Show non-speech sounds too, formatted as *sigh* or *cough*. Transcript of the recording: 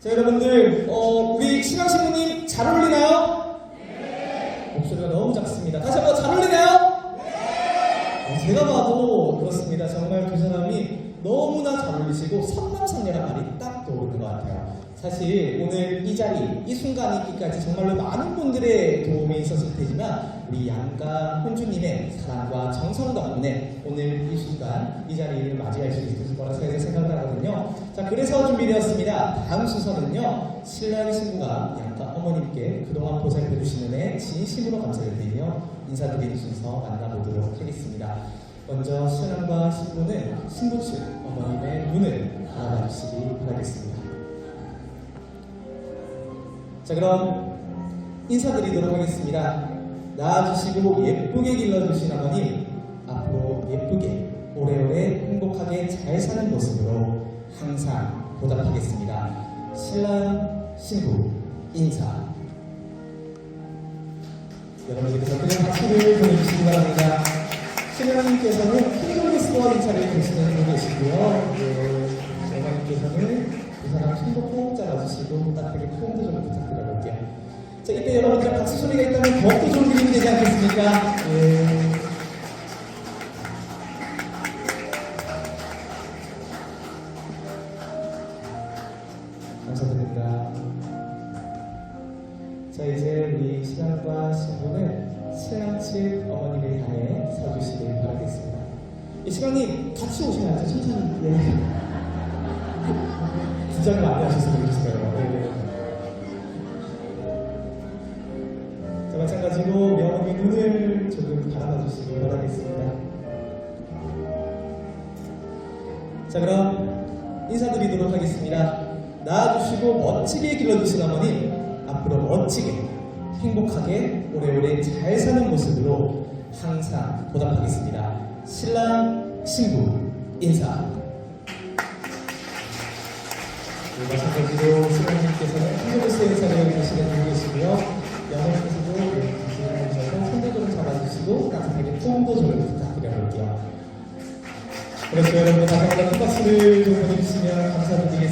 자, 여러분들, 어, 우리 신랑 신부님 잘 어울리나요? 네. 목소리가 너무 작습니다. 다시 한번 잘 어울리나요? 네. 제가 봐도 그렇습니다. 정말 두 사람이 너무나 잘 어울리시고 선남선녀란 말이 딱 떠오르는 것 같아요. 사실 오늘 이 자리, 이 순간 있기까지 정말로 많은 분들의 도움이 있었을 테지만 우리 양가 혼주님의 사랑과 정성 덕분에 오늘 이 순간 이 자리를 맞이할 수 있을 거라. 자, 그래서 준비되었습니다. 다음 순서는요, 신랑 신부가 양가 어머님께 그동안 보살펴 주시는 애 진심으로 감사를 드리며 인사드리는 순서 만나보도록 하겠습니다. 먼저 신랑과 신부는 신부 측 어머님의 눈을 바라봐 주시기 바라겠습니다. 자 그럼 인사드리도록 하겠습니다. 낳아주시고 예쁘게 길러주신 어머님 앞으로 예쁘게 오래오래 행복하게 잘 사는 모습으로 항상 보답하겠습니다. 신랑 신부 인사 여러분들께서 큰 박수를 보내주시기 바랍니다. 신랑님께서는 킹존리스와 인사를 드시는 분 계시고요. 예, 어머님께서는 이 사람 손도 꼭 잡아주시고 따뜻하게 포옹도 좀 부탁드려볼게요. 자, 이때 여러분들 박수 소리가 있다면 더욱더 좋은 그림이 되지 않겠습니까? 예. 감사드립니다. 자, 이제 우리 신랑과 신부는 신랑 측 어머니를 향해 서주시길 바라겠습니다. 이 신랑님 같이 오셔야죠, 천천히. 예. *laughs* 긴장을 많이 하셔서 그러시어요 네. 자, 마찬가지로 명함의 눈을 조금 바라봐 주시기 바라겠습니다. 자, 그럼 인사드리도록 하겠습니다. 낳아주시고 멋지게 길러주신 어머님, 앞으로 멋지게, 행복하게, 오래오래 잘 사는 모습으로 항상 보답하겠습니다. 신랑, 신부, 인사. 네, 마찬가지로 신랑님께서는 킹조리스의 자리에 계시는 분 계시고요. 영어님께서도 네, 계시면서 손도 좀 잡아주시고 따뜻하게 폼도 좀 부탁드려볼게요. 그렇죠 여러분 다시 한번 큰 박수를 좀 보내주시면 감사드리겠습니다.